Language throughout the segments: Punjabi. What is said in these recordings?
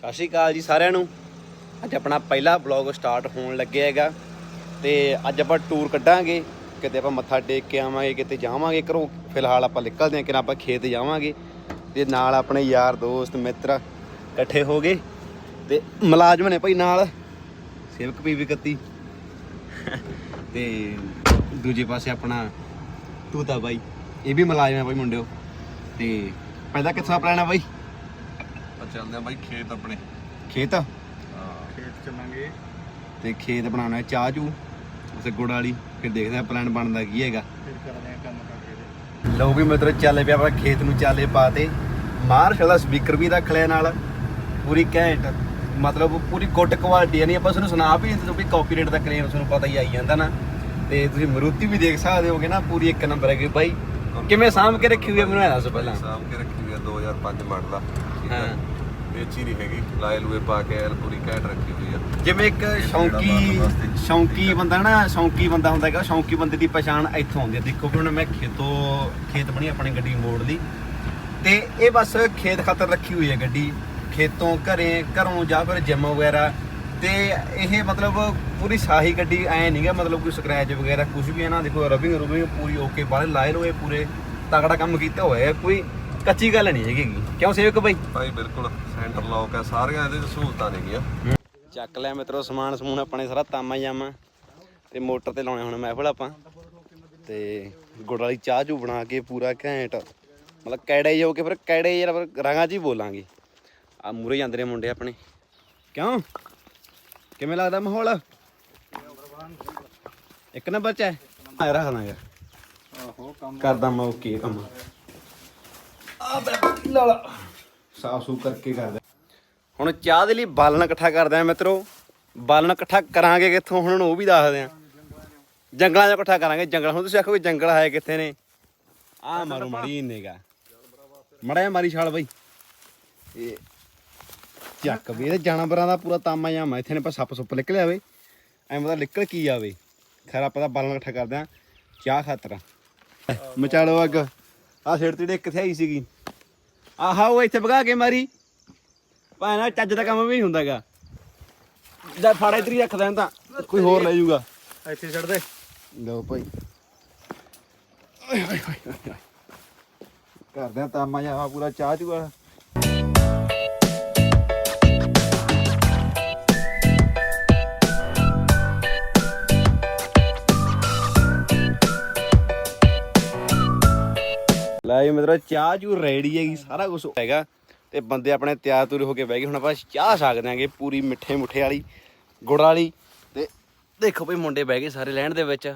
ਸਤਿ ਸ਼੍ਰੀ ਅਕਾਲ ਜੀ ਸਾਰਿਆਂ ਨੂੰ। ਅੱਜ ਆਪਣਾ ਪਹਿਲਾ ਵਲੌਗ ਸਟਾਰਟ ਹੋਣ ਲੱਗਿਆ ਹੈਗਾ ਤੇ ਅੱਜ ਆਪਾਂ ਟੂਰ ਕੱਢਾਂਗੇ। ਕਿਤੇ ਆਪਾਂ ਮੱਥਾ ਟੇਕ ਕੇ ਆਵਾਂਗੇ, ਕਿਤੇ ਜਾਵਾਂਗੇ ਘਰੋਂ। ਫਿਲਹਾਲ ਆਪਾਂ ਨਿਕਲਦੇ ਹਾਂ ਕਿ ਆਪਾਂ ਖੇਤ ਜਾਵਾਂਗੇ। ਤੇ ਨਾਲ ਆਪਣੇ ਯਾਰ, ਦੋਸਤ, ਮਿੱਤਰ ਇਕੱਠੇ ਹੋ ਗਏ। ਤੇ ਮੁਲਾਜ਼ਮ ਨੇ ਭਾਈ ਨਾਲ ਸੇਵਕ ਵੀ ਕੱਤੀ ਤੇ ਦੂਜੇ ਪਾਸੇ ਆਪਣਾ ਤੂਤਾ ਬਾਈ। ਇਹ ਵੀ ਮੁਲਾਜ਼ਮ ਹੈ ਭਾਈ ਮੁੰਡਿਓ। ਤੇ ਪਹਿਲਾਂ ਕਿੱਥੋਂ ਪਲਾਨ ਹੈ ਬਾਈ? ਆ ਚੱਲਦੇ ਆ ਬਾਈ ਖੇਤ ਆਪਣੇ। ਖੇਤ? ਖੇਤ ਚੱਲਾਂਗੇ। ਤੇ ਖੇਤ ਬਣਾਉਣਾ ਹੈ ਚਾਹ ਚੂ ਉਸੇ ਗੁੜ ਵਾਲੀ ਫਿਰ ਦੇਖਦੇ ਆ ਪਲਾਨ ਬਣਦਾ ਕੀ ਹੈਗਾ। ਫਿਰ ਕਰਦੇ ਆ ਕੰਮ ਕਰਕੇ ਲਓ ਵੀ ਮਿੱਤਰੋ ਚੱਲੇ ਪਿਆ ਆਪਾਂ ਖੇਤ ਨੂੰ ਚਾਲੇ ਪਾਤੇ ਮਾਰਸ਼ਲ ਦਾ ਸਪੀਕਰ ਵੀ ਰੱਖ ਲਿਆ ਨਾਲ। ਪੂਰੀ ਘੈਂਟ ਮਤਲਬ ਪੂਰੀ ਗੁੱਡ ਕੁਆਲਿਟੀ ਨਹੀਂ ਆਪਾਂ ਤੁਹਾਨੂੰ ਸੁਣਾ ਵੀ ਨਹੀਂ ਵੀ ਕਾਪੀਰਾਈਟ ਦਾ ਕਲੇਮ ਤੁਹਾਨੂੰ ਪਤਾ ਹੀ ਆਈ ਜਾਂਦਾ ਨਾ। ਤੇ ਤੁਸੀਂ ਮਰੂਤੀ ਵੀ ਦੇਖ ਸਕਦੇ ਹੋਗੇ ਨਾ ਪੂਰੀ ਇੱਕ ਨੰਬਰ ਹੈਗੀ। ਬਾਈ ਕਿਵੇਂ ਸਾਂਭ ਕੇ ਰੱਖੀ ਹੋਈ ਹੈ ਮੈਨੂੰ ਇਹ ਦੱਸ ਪਹਿਲਾਂ। ਸਾਂਭ ਕੇ ਰੱਖੀ ਹੋਈ ਆ 2005 ਮਾਡਲ ਹਾਂ। ਵੇਚੀ ਨਹੀਂ ਹੈਗੀ। ਲਾਏ ਲੂਏ ਪਾ ਕੇ ਐਲ ਪੂਰੀ ਘੈਂਟ ਰੱਖੀ ਹੋਈ ਆ। ਜਿਵੇਂ ਇੱਕ ਸ਼ੌਂਕੀ ਸ਼ੌਂਕੀ ਬੰਦਾ ਨਾ ਸ਼ੌਂਕੀ ਬੰਦਾ ਹੁੰਦਾ ਹੈਗਾ ਸ਼ੌਂਕੀ ਬੰਦੇ ਦੀ ਪਛਾਣ ਇੱਥੋਂ ਆਉਂਦੀ ਹੈ ਦੇਖੋ ਵੀ ਹੁਣ ਮੈਂ ਖੇਤੋਂ ਖੇਤ ਬਣੀ ਆਪਣੀ ਗੱਡੀ ਮੋੜ ਲਈ। ਤੇ ਇਹ ਬਸ ਖੇਤ ਖਾਤਰ ਰੱਖੀ ਹੋਈ ਹੈ ਗੱਡੀ। ਖੇਤੋਂ ਘਰੇ ਘਰੋਂ ਜਾਂ ਫਿਰ ਜਿਮ ਵਗੈਰਾ। ਤੇ ਇਹ ਮਤਲਬ ਪੂਰੀ ਸਾਹੀ ਗੱਡੀ ਐ ਨਹੀਂਗਾ ਮਤਲਬ ਕੋਈ ਸਕ੍ਰੈਚ ਵਗੈਰਾ ਕੁਝ ਵੀ ਹੈ ਨਾ। ਦੇਖੋ ਰਬਿੰਗ ਰੁਬਿੰਗ ਪੂਰੀ ਓਕੇ ਬਾਲੇ ਲਾਏ ਲੋਏ ਪੂਰੇ। ਤਗੜਾ ਕੰਮ ਕੀਤਾ ਹੋਇਆ ਹੈ ਕੋਈ। ਕੱਚੀ ਗੱਲ ਨਹੀਂ ਹੈਗੀ। ਗੀ। ਕਿਉਂ ਸੇਵਕ ਬਾਈ? ਭਾਈ ਬਿਲਕੁਲ। ਸੈਂਟਰ ਲੌਕ ਆ ਸਾਰੀਆਂ ਇਹਦੇ 'ਚ ਸਹੂਲਤਾਂ ਨੇਗੀਆਂ ਚੱਕ ਲਿਆ ਮਿੱਤਰੋ ਸਮਾਨ ਸਮੂਨ ਆਪਣੇ ਸਾਰਾ ਤਾਮਾ ਜਾਮਾ ਤੇ ਮੋਟਰ ਤੇ ਲਾਉਣੇ ਹੁਣ ਮਹਿਫਲ ਆਪਾਂ। ਤੇ ਗੁੜ ਵਾਲੀ ਚਾਹ ਚੂ ਬਣਾ ਕੇ ਪੂਰਾ ਘੈਂਟ। ਮਤਲਬ ਕੈੜੇ ਜਿਹੇ ਹੋ ਕੇ ਫਿਰ ਕੈੜੇ ਯਾਰ ਫਿਰ ਰੰਗਾਂ 'ਚ ਹੀ ਬੋਲਾਂਗੇ। ਆ ਮੂਰੇ ਜਾਂਦੇ ਨੇ ਮੁੰਡੇ ਆਪਣੇ। ਕਿਉਂ? ਕਿਵੇਂ ਲੱਗਦਾ ਮਾਹੌਲ? ਇੱਕ ਨੰਬਰ ਚ ਹੈ। ਆ ਰੱਖਦਾ ਯਾਰ ਆਹੋ ਕੰਮ ਕਰਦਾ ਮੈਂ ਓਕੇ ਕੰਮ। ਆ ਬੈ ਲਾਲਾ ਸਾਫ਼ ਸੂ ਕਰਕੇ ਕਰਦਾ ਹੁਣ ਚਾਹ ਦੇ ਲਈ ਬਾਲਣ ਇਕੱਠਾ ਕਰਦੇ ਆ ਮਿੱਤਰੋ। ਬਾਲਣ ਇਕੱਠਾ ਕਰਾਂਗੇ ਕਿੱਥੋਂ? ਹੁਣ ਉਹ ਵੀ ਦੱਸਦੇ ਆ ਜੰਗਲਾਂ 'ਚ ਇਕੱਠਾ ਕਰਾਂਗੇ। ਜੰਗਲ ਹੁਣ ਤੁਸੀਂ ਆਖੋ ਵੀ ਜੰਗਲ ਹੈ ਕਿੱਥੇ ਨੇ? ਆ ਮਾਰੋ ਮੜੀ ਨੇਗਾ ਮੜਿਆ ਮਾਰੀ ਛਾਲ ਬਾਈ। ਇਹ ਚੱਕ ਵੀ, ਇਹ ਜਾਨਵਰਾਂ ਦਾ ਪੂਰਾ ਤਾਮਾ ਜਾਮਾ ਇੱਥੇ ਨੇ ਆਪਾਂ ਸੱਪ ਸੁੱਪ ਨਿਕਲ ਆਵੇ ਐਂ ਪਤਾ ਨਿਕਲ ਕੀ ਆਵੇ। ਖੈਰ ਆਪਾਂ ਤਾਂ ਬਾਲਣ ਇਕੱਠਾ ਕਰਦੇ ਆ। ਚਾਹ ਖਾਤਰ ਮਚਾਲੋ ਅੱਗ। ਆ ਸਿਰ ਤੇ ਕਿੱਥੇ ਆਈ ਸੀਗੀ। ਆਹਾ ਉਹ ਇੱਥੇ ਭਗਾ ਕੇ ਮਾਰੀ। ਭਾਣਾ ਚੱਜ ਦਾ ਕੰਮ ਵੀ ਨਹੀਂ ਹੁੰਦਾਗਾ। ਜਦ ਫਾੜਾ ਰੱਖਦਾ ਹਾਂ ਤਾਂ ਕੋਈ ਹੋਰ ਲੈ ਜਾਊਗਾ। ਇੱਥੇ ਛੱਡ ਦੇ। ਲਓ ਭਾਈ। ਕਰਦੇ ਆ ਤਾਮਾ ਜਾ ਪੂਰਾ ਚਾਹ ਚੂਆ ਲੈ ਜੀ ਮਿੱਤਰੋ ਚਾਹ ਚੂ ਰੈਡੀ ਹੈਗੀ ਸਾਰਾ ਕੁਝ ਹੈਗਾ। ਤੇ ਬੰਦੇ ਆਪਣੇ ਤਿਆਰ ਤੁਰ ਹੋ ਕੇ ਬਹਿ ਗਏ। ਹੁਣ ਆਪਾਂ ਚਾਹ ਸਕਦੇ ਆਂਗੇ ਪੂਰੀ ਮਿੱਠੇ ਮੁੱਠੇ ਵਾਲੀ ਗੁੜ ਵਾਲੀ। ਤੇ ਦੇਖੋ ਭਈ ਮੁੰਡੇ ਬਹਿ ਗਏ ਸਾਰੇ ਲੈਣ ਦੇ ਵਿੱਚ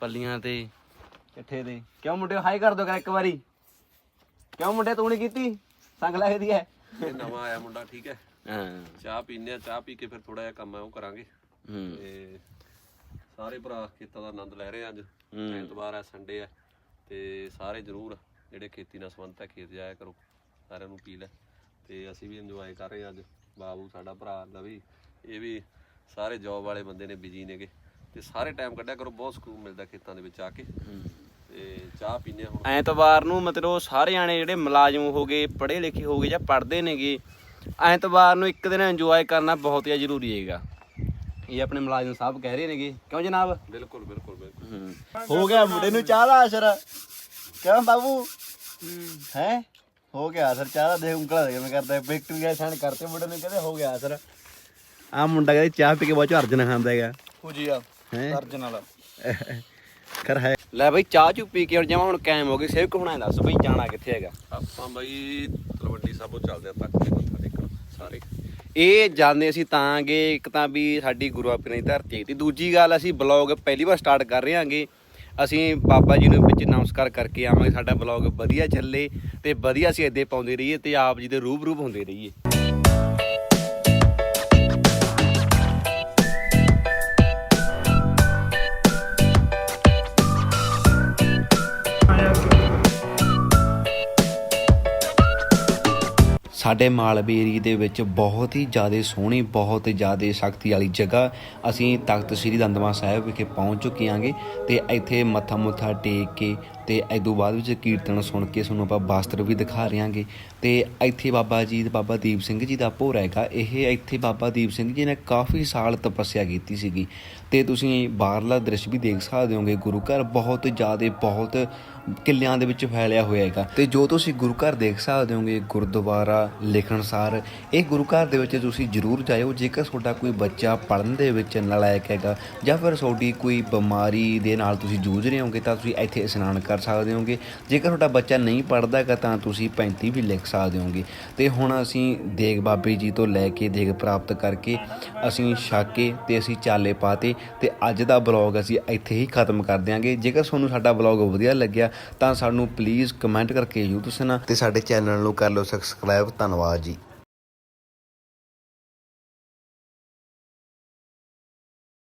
ਪੱਲੀਆਂ ਤੇ ਇਕੱਠੇ ਦੇ ਕਿਉਂ ਮੁੰਡੇ ਹਾਈ ਕਰ ਦੋ ਕਰ ਇੱਕ ਵਾਰੀ। ਕਿਉਂ ਮੁੰਡੇ ਤੂੰ ਨਹੀਂ ਕੀਤੀ? ਸੰਗ ਲੱਗਦੀ ਹੈ ਨਵਾਂ ਆਇਆ ਮੁੰਡਾ ਠੀਕ ਹੈ ਹਾਂ। ਚਾਹ ਪੀਨੇ ਆ ਚਾਹ ਪੀ ਕੇ ਫਿਰ ਥੋੜਾ ਜਿਹਾ ਕੰਮ ਹੈ ਉਹ ਕਰਾਂਗੇ। ਹੂੰ। ਤੇ ਸਾਰੇ ਭਰਾ ਖੇਤਾਂ ਦਾ ਆਨੰਦ ਲੈ ਰਹੇ ਆ ਅੱਜ। ਐਤਵਾਰ ਹੈ ਸੰਡੇ ਹੈ ਤੇ ਸਾਰੇ ਜ਼ਰੂਰ ਜਿਹੜੇ ਖੇਤੀ ਨਾਲ ਸੰਬੰਧਤ ਹੈ ਖੇਤ ਜਾਇਆ ਕਰੋ ਸਾਰਿਆਂ ਨੂੰ ਅਪੀਲ ਹੈ। ਤੇ ਅਸੀਂ ਵੀ ਇੰਜੋਏ ਕਰ ਰਹੇ ਹਾਂ ਅੱਜ। ਬਾਬੂ ਸਾਡਾ ਭਰਾ ਲਵੀ ਇਹ ਵੀ ਸਾਰੇ ਜੌਬ ਵਾਲੇ ਬੰਦੇ ਨੇ ਬਿਜ਼ੀ ਨੇਗੇ। ਤੇ ਸਾਰੇ ਟਾਈਮ ਕੱਢਿਆ ਕਰੋ ਬਹੁਤ ਸਕੂਨ ਮਿਲਦਾ ਖੇਤਾਂ ਦੇ ਵਿੱਚ ਆ ਕੇ। ਤੇ ਚਾਹ ਪੀਨੇ ਹੁਣ। ਐਤਵਾਰ ਨੂੰ ਮਤਲਬ ਸਾਰੇ ਜਾਣੇ ਜਿਹੜੇ ਮੁਲਾਜ਼ਮ ਹੋ ਗਏ ਪੜ੍ਹੇ ਲਿਖੇ ਹੋ ਗਏ ਜਾਂ ਪੜ੍ਹਦੇ ਨੇਗੇ ਐਤਵਾਰ ਨੂੰ ਇੱਕ ਦਿਨ ਇੰਜੋਏ ਕਰਨਾ ਬਹੁਤ ਹੀ ਜ਼ਰੂਰੀ ਹੈਗਾ। ਇਹ ਆਪਣੇ ਮੁਲਾਜ਼ਮ ਸਾਹਿਬ ਕਹਿ ਰਹੇ ਨੇਗੇ। ਕਿਉਂ ਜਨਾਬ? ਬਿਲਕੁਲ ਬਿਲਕੁਲ ਬਿਲਕੁਲ। ਹੋ। ਗਿਆ ਮੁੰਡੇ ਨੂੰ ਚਾਹ ਦਾ ਅਸਰ ਕਿਉਂ ਬਾਬੂ? ਹੈ। ਹੋ? ਗਿਆ ਅਸਰ ਚਾਹ ਦਾ ਦੇਖ ਉਂਗਲਾ ਦੇ ਮੈਂ ਕਰਦਾ ਵਿਕਟਰੀ ਦਾ ਸਾਨ ਕਰਤੇ ਮੁੰਡੇ ਨੂੰ ਕਹਿੰਦੇ ਹੋ ਗਿਆ ਅਸਰ। ਆ ਮੁੰਡਾ ਕਹਿੰਦੇ ਚਾਹ ਪੀ ਕੇ ਬਾਅਦ ਚ ਅਰਜਨ ਖਾਂਦਾ ਹੈਗਾ। ਹੋ ਜੀ ਆ ਹੈ? ਅਰਜਨ ਵਾਲਾ। ਖਰ ਹੈ। ਲੈ ਬਈ ਚਾਹ ਚੂ ਪੀ ਕੇ ਹੁਣ ਜਮਾ ਹੁਣ ਕਾਇਮ ਹੋ ਗਈ ਸੇਵਕ ਹੁਣਾਂ ਦੱਸ ਬਈ ਜਾਣਾ ਕਿੱਥੇ ਹੈਗਾ? ਆਪਾਂ ਬਈ ਤਲਵੰਡੀ ਸਾਬੋ ਚੱਲਦੇ ਆ ਤੱਕ ਤੇ ਮੱਥਾ ਟੇਕਣ ਸਾਰੇ। ਇਹ ਜਾਣਦੇ ਅਸੀਂ ਤਾਂਗੇ ਇੱਕ ਤਾਂ ਵੀ ਸਾਡੀ ਗੁਰੂ ਆਪਣੀ ਧਰਤੀ ਤੇ ਦੂਜੀ ਗੱਲ ਅਸੀਂ ਬਲੌਗ ਪਹਿਲੀ ਵਾਰ ਸਟਾਰਟ ਕਰ ਰਹੇ ਹਾਂਗੇ। ਅਸੀਂ ਬਾਬਾ ਜੀ ਨੂੰ ਵਿੱਚ ਨਮਸਕਾਰ ਕਰਕੇ ਆਵਾਂਗੇ, ਸਾਡਾ ਬਲੌਗ ਵਧੀਆ ਚੱਲੇ ਤੇ ਵਧੀਆ ਅਸੀਂ ਇੱਦੇ ਪਾਉਂਦੇ ਰਹੀਏ ਤੇ ਆਪ ਜੀ ਦੇ ਰੂਪ ਹੁੰਦੇ ਰਹੀਏ। ਸਾਡੇ ਮਾਲਵੇ ਏਰੀਏ ਦੇ ਵਿੱਚ ਬਹੁਤ ਹੀ ਜ਼ਿਆਦਾ ਸੋਹਣੀ, ਬਹੁਤ ਜ਼ਿਆਦਾ ਸ਼ਕਤੀ ਵਾਲੀ ਜਗ੍ਹਾ ਅਸੀਂ ਤਖਤ ਸ੍ਰੀ ਦੰਦਮਾ ਸਾਹਿਬ ਵਿਖੇ ਪਹੁੰਚ ਚੁੱਕੇ ਆਂਗੇ ਤੇ ਇੱਥੇ ਮੱਥਾ ਮੁੱਥਾ ਟੇਕ ਕੇ ਤੇ ਤੋਂ ਬਾਅਦ ਵਿੱਚ ਕੀਰਤਨ ਸੁਣ ਕੇ ਤੁਹਾਨੂੰ ਆਪਾਂ ਵਸਤਰ ਵੀ ਦਿਖਾ ਰਿਆਂਗੇ ਤੇ ਇੱਥੇ ਬਾਬਾ ਜੀ ਤੇ ਬਾਬਾ ਦੀਪ ਸਿੰਘ ਜੀ ਦਾ ਭੋਰਾ ਹੈਗਾ। ਇਹ ਇੱਥੇ ਬਾਬਾ ਦੀਪ ਸਿੰਘ ਜੀ ਨੇ ਕਾਫੀ ਸਾਲ ਤਪੱਸਿਆ ਕੀਤੀ ਸੀਗੀ। ਤੇ ਤੁਸੀਂ ਬਾਹਰਲਾ ਦ੍ਰਿਸ਼ ਵੀ ਦੇਖ ਸਕਦੇ ਹੋਗੇ, ਗੁਰੂ ਘਰ ਬਹੁਤ ਜ਼ਿਆਦਾ, ਬਹੁਤ ਕਿੱਲਿਆਂ ਦੇ ਵਿੱਚ ਫੈਲਿਆ ਹੋਇਆ ਹੈਗਾ। ਤੇ ਜੋ ਤੁਸੀਂ ਗੁਰੂ ਘਰ ਦੇਖ ਸਕਦੇ ਹੋਗੇ, ਗੁਰਦੁਆਰਾ ਲਿਖਣਸਾਰ ਇਹ ਗੁਰੂ ਘਰ ਦੇ ਵਿੱਚ ਤੁਸੀਂ ਜ਼ਰੂਰ ਜਾਇਓ। ਜੇਕਰ ਤੁਹਾਡਾ ਕੋਈ ਬੱਚਾ ਪੜ੍ਹਨ ਦੇ ਵਿੱਚ ਨਲਾਇਕ ਹੈਗਾ ਜਾਂ ਫਿਰ ਤੁਹਾਡੀ ਕੋਈ ਬਿਮਾਰੀ ਦੇ ਨਾਲ ਤੁਸੀਂ ਜੂਝ ਰਹੇ ਹੋਗੇ, ਤਾਂ ਤੁਸੀਂ ਇੱਥੇ ਇਸ਼ਨਾਨ ਕਰ ਸਕਦੇ ਹੋਗੇ। ਜੇਕਰ ਤੁਹਾਡਾ ਬੱਚਾ ਨਹੀਂ ਪੜ੍ਹਦਾ ਹੈਗਾ ਤਾਂ ਤੁਸੀਂ 35 ਵੀ ਲਿਖ ਸਕਦੇ ਹੋਗੇ। ਤੇ ਹੁਣ ਅਸੀਂ ਦੇਗ ਬਾਬੇ ਜੀ ਤੋਂ ਲੈ ਕੇ ਦੇਗ ਪ੍ਰਾਪਤ ਕਰਕੇ ਅਸੀਂ ਛਾਕੇ ਤੇ ਅਸੀਂ ਚਾਲੇ ਪਾਤੇ ਤੇ ਅੱਜ ਦਾ ਬਲੌਗ ਅਸੀਂ ਇੱਥੇ ਹੀ ਖਤਮ ਕਰ ਦਿਆਂਗੇ। ਜੇਕਰ ਤੁਹਾਨੂੰ ਸਾਡਾ ਬਲੌਗ ਵਧੀਆ ਲੱਗਿਆ ਤਾਂ ਸਾਨੂੰ ਪਲੀਜ਼ ਕਮੈਂਟ ਕਰਕੇ ਜ਼ਰੂਰ ਦੱਸਣਾ ਤੇ ਸਾਡੇ ਚੈਨਲ ਨੂੰ ਕਰ ਲਓ ਸਬਸਕ੍ਰਾਈਬ ਧੰਨਵਾਦ ਜੀ।